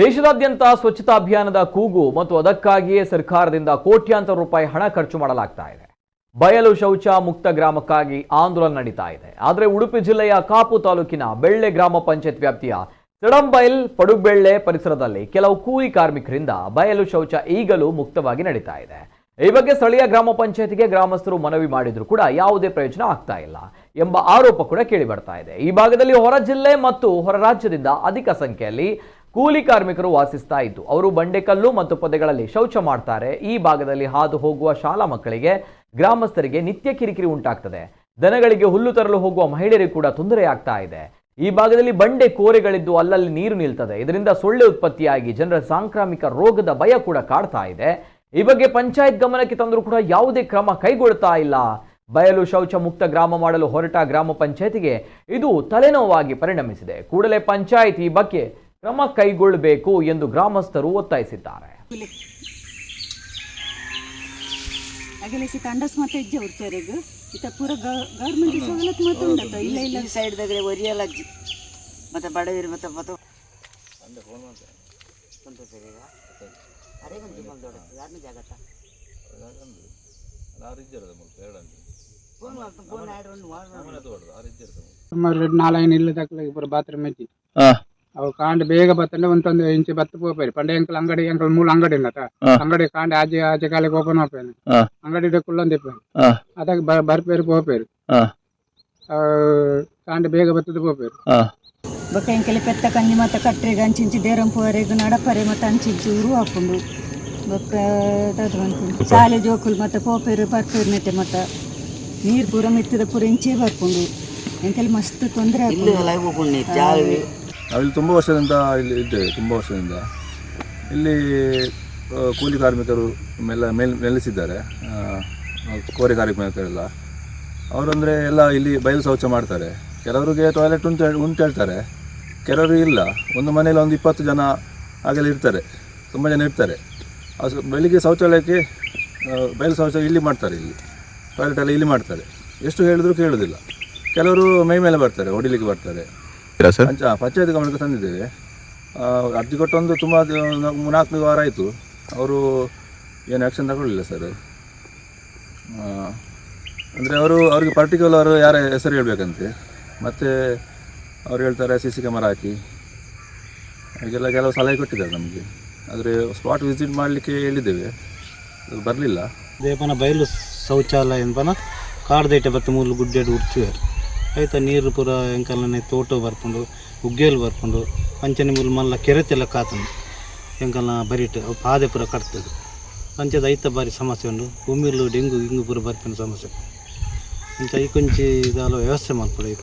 ದೇಶದಾದ್ಯಂತ ಸ್ವಚ್ಛತಾ ಅಭಿಯಾನದ ಕೂಗು ಮತ್ತು ಅದಕ್ಕಾಗಿಯೇ ಸರ್ಕಾರದಿಂದ ಕೋಟ್ಯಾಂತರ ರೂಪಾಯಿ ಹಣ ಖರ್ಚು ಮಾಡಲಾಗ್ತಾ ಇದೆ. ಬಯಲು ಶೌಚ ಮುಕ್ತ ಗ್ರಾಮಕ್ಕಾಗಿ ಆಂದೋಲನ ನಡೀತಾ ಇದೆ. ಆದರೆ ಉಡುಪಿ ಜಿಲ್ಲೆಯ ಕಾಪು ತಾಲೂಕಿನ ಬೆಳ್ಳೆ ಗ್ರಾಮ ಪಂಚಾಯತ್ ವ್ಯಾಪ್ತಿಯ ಸಿಡಂಬೈಲ್ ಪಡುಬೆಳ್ಳೆ ಪರಿಸರದಲ್ಲಿ ಕೆಲವು ಕೂಲಿ ಕಾರ್ಮಿಕರಿಂದ ಬಯಲು ಶೌಚ ಈಗಲೂ ಮುಕ್ತವಾಗಿ ನಡೀತಾ ಇದೆ. ಈ ಬಗ್ಗೆ ಸ್ಥಳೀಯ ಗ್ರಾಮ ಪಂಚಾಯತಿಗೆ ಗ್ರಾಮಸ್ಥರು ಮನವಿ ಮಾಡಿದ್ರು ಕೂಡ ಯಾವುದೇ ಪ್ರಯೋಜನ ಆಗ್ತಾ ಇಲ್ಲ ಎಂಬ ಆರೋಪ ಕೂಡ ಕೇಳಿ ಬರ್ತಾ ಇದೆ. ಈ ಭಾಗದಲ್ಲಿ ಹೊರ ಜಿಲ್ಲೆ ಮತ್ತು ಹೊರ ರಾಜ್ಯದಿಂದ ಅಧಿಕ ಸಂಖ್ಯೆಯಲ್ಲಿ ಕೂಲಿ ಕಾರ್ಮಿಕರು ವಾಸಿಸ್ತಾ ಇದ್ದು, ಅವರು ಬಂಡೆಕಲ್ಲು ಮತ್ತು ಪೊದೆಗಳಲ್ಲಿ ಶೌಚ ಮಾಡ್ತಾರೆ. ಈ ಭಾಗದಲ್ಲಿ ಹಾದು ಹೋಗುವ ಶಾಲಾ ಮಕ್ಕಳಿಗೆ, ಗ್ರಾಮಸ್ಥರಿಗೆ ನಿತ್ಯ ಕಿರಿಕಿರಿ ಉಂಟಾಗ್ತದೆ. ದನಗಳಿಗೆ ಹುಲ್ಲು ತರಲು ಹೋಗುವ ಮಹಿಳೆಯರಿಗೆ ಕೂಡ ತೊಂದರೆ ಆಗ್ತಾ ಇದೆ. ಈ ಭಾಗದಲ್ಲಿ ಬಂಡೆ ಕೋರೆಗಳಿದ್ದು ಅಲ್ಲಲ್ಲಿ ನೀರು ನಿಲ್ತದೆ. ಇದರಿಂದ ಸೊಳ್ಳೆ ಉತ್ಪತ್ತಿಯಾಗಿ ಜನರ ಸಾಂಕ್ರಾಮಿಕ ರೋಗದ ಭಯ ಕೂಡ ಕಾಡ್ತಾ ಇದೆ. ಈ ಬಗ್ಗೆ ಪಂಚಾಯತ್ ಗಮನಕ್ಕೆ ತಂದರೂ ಕೂಡ ಯಾವುದೇ ಕ್ರಮ ಕೈಗೊಳ್ತಾ ಇಲ್ಲ. ಬಯಲು ಶೌಚ ಮುಕ್ತ ಗ್ರಾಮ ಮಾಡಲು ಹೊರಟ ಗ್ರಾಮ ಪಂಚಾಯತಿಗೆ ಇದು ತಲೆನೋವಾಗಿ ಪರಿಣಮಿಸಿದೆ. ಕೂಡಲೇ ಪಂಚಾಯತ್ ಈ ಬಗ್ಗೆ ಕ್ರಮ ಕೈಗೊಳ್ಳಬೇಕು ಎಂದು ಗ್ರಾಮಸ್ಥರು ಒತ್ತಾಯಿಸಿದ್ದಾರೆ. ಅಗಲೇಸಿ ಮತ್ತೆ ಇತ ಮತ್ತೆ ಸೈಡ್ ಮತ್ತೆ ಸುಮಾರು ನಾಲ್ಕು ಇಲ್ಲದಾಕಲಾಗಿ ಬರೋ ಬಾತ್ರೂಮ್ ಐತಿ. ಅವು ಕಾಂಡ ಬೇಗ ಬತ್ತಂದ್ರೆ ಒಂದೊಂದು ಇಂಚು ಬತ್ತ ಪೋಪೇರಿ ಪಂಡೆ ಎಂಕಲ್ ಅಂಗಡಿ ಎಂಕಲ್ ಮೂಲ ಅಂಗಡಿ ಇಲ್ಲ ಅಂಗಡಿ ಕಾಂಡ ಆಜೆ ಆಜೆ ಕಾಲಿಗೆ ಓಪನ್ ಹೋಗ್ಪೇನೆ ಅಂಗಡಿ ಕುಳ್ಳೊಂದು ಇಪ್ಪೇನೆ ಅದಕ್ಕೆ ಬರ್ಪೇರಿ ಆ ಕಾಂಡ ಬೇಗ ಬತ್ತದ ಪೋಪೇರಿ ಬೊಕ್ಕ ಎಂಕೆಲೆ ಪೆತ್ತ ಕಂಜಿ ಮತ್ತೆ ಕಟ್ರೆಗ್ ಅಂಚಿಂಚಿ ದೇರಂ ಪೋರೆಗ್ ನಡಪರೆ ಮತ್ತೆ ಅಂಚಿಂಚಿ ಊರು ಹಾಕೊಂಡು. ಬೊಕ್ಕ ಅನ್ಕೊಂಡು ಶಾಲೆ ಜೋಕುಲ್ ಮತ್ತೆ ಪೋಪೇರು ಬರ್ಪೇರು ನೆಟ್ಟೆ ಮತ್ತೆ. ನೀರು ಪೂರ ಮೆತ್ತಿದ ಪೂರ ಇಂಚೆ ಬರ್ಕೊಂಡು. ಎಂಕೆಲೆ ಮಸ್ತ್ ತೊಂದರೆ ಇಲ್ಲಿ ನಾವಿಲ್ಲಿ ತುಂಬ ವರ್ಷದಿಂದ ಇಲ್ಲಿ ಇದ್ದೇವೆ, ತುಂಬ ವರ್ಷದಿಂದ. ಇಲ್ಲಿ ಕೂಲಿ ಕಾರ್ಮಿಕರು ಮೆಲ್ಲ ಮೇಲ್ ನೆಲೆಸಿದ್ದಾರೆ ಕೋರೆ ಕಾರ್ಮಿಕರೆಲ್ಲ. ಅವರಂದರೆ ಎಲ್ಲ ಇಲ್ಲಿ ಬಯಲು ಶೌಚ ಮಾಡ್ತಾರೆ. ಕೆಲವರಿಗೆ ಟಾಯ್ಲೆಟ್ ಉಂಟು ಉಂಟು ಹೇಳ್ತಾರೆ. ಕೆಲವರು ಇಲ್ಲ. ಒಂದು ಮನೆಯಲ್ಲಿ ಒಂದು ಇಪ್ಪತ್ತು ಜನ ಹಾಗೆಲ್ಲ ಇರ್ತಾರೆ. ತುಂಬ ಜನ ಇರ್ತಾರೆ. ಅದು ಬೆಳಿಗ್ಗೆ ಶೌಚಾಲಯಕ್ಕೆ ಬಯಲು ಶೌಚ ಇಲ್ಲಿ ಮಾಡ್ತಾರೆ ಇಲ್ಲಿ. ಟಾಯ್ಲೆಟ್ ಎಲ್ಲ ಇಲ್ಲಿ ಮಾಡ್ತಾರೆ. ಎಷ್ಟು ಹೇಳಿದ್ರು ಕೇಳೋದಿಲ್ಲ. ಕೆಲವರು ಮೈ ಮೇಲೆ ಬರ್ತಾರೆ, ಹೊಡಿಲಿಕ್ಕೆ ಬರ್ತಾರೆ. ಪಂಚ ಪಂಚಾಯತ್ ಗಮನಕ್ಕೆ ತಂದಿದ್ದೇವೆ. ಆ, ಅರ್ಜಿ ಕೊಟ್ಟೊಂದು ತುಂಬ ನಾಲ್ಕು ವಾರ ಆಯಿತು. ಅವರು ಏನು ಆ್ಯಕ್ಷನ್ ತಗೊಳ್ಳಿಲ್ಲ ಸರ್ ಅಂದರೆ ಅವರು ಅವ್ರಿಗೆ ಪರ್ಟಿಕ್ಯುಲರ್ ಯಾರ ಹೆಸರು ಹೇಳಬೇಕಂತೆ. ಮತ್ತು ಅವ್ರು ಹೇಳ್ತಾರೆ ಸಿ ಸಿ ಕ್ಯಾಮರಾ ಹಾಕಿ. ಹಾಗೆಲ್ಲ ಕೆಲವು ಸಲಹೆ ಕೊಟ್ಟಿದ್ದಾರೆ ನಮಗೆ. ಆದರೆ ಸ್ಪಾಟ್ ವಿಸಿಟ್ ಮಾಡಲಿಕ್ಕೆ ಹೇಳಿದ್ದೇವೆ. ಬರಲಿಲ್ಲ. ದೇಪನ ಬಯಲು ಶೌಚಾಲಯ ಎಂಬನ ಕಾಡ್ದೇಟೆ ಬತ್ತ ಮೂಲು ಗುಡ್ಡೆಡು ಉಡ್ತಿದ್ದಾರೆ ಆಯ್ತಾ, ನೀರು ಪೂರ ಎಂಕಲ್ನೇ ತೋಟ ಬರ್ಕೊಂಡು, ಉಗ್ಗೇಲು ಬರ್ಕೊಂಡು ಪಂಚನೆ ಮುಲ್ ಮಲ್ಲ ಕೆರೆತೆಲ್ಲ ಕಾತನು. ಎಂಕಲ್ನ ಬರಿಟ್ ಪಾದೆ ಪೂರ ಕಟ್ತದೆ. ಪಂಚದ ಐತ ಬಾರಿ ಸಮಸ್ಯೆ ಉಂಡು ಭೂಮಿಲು ಡೆಂಗು ಹಿಂಗು ಪೂರ ಬರ್ಪಿನ ಸಮಸ್ಯೆ ಇಂಥ ಈ ಕೊಂಚಿ ವ್ಯವಸ್ಥೆ ಮಾಡ್ಕೊಡಿ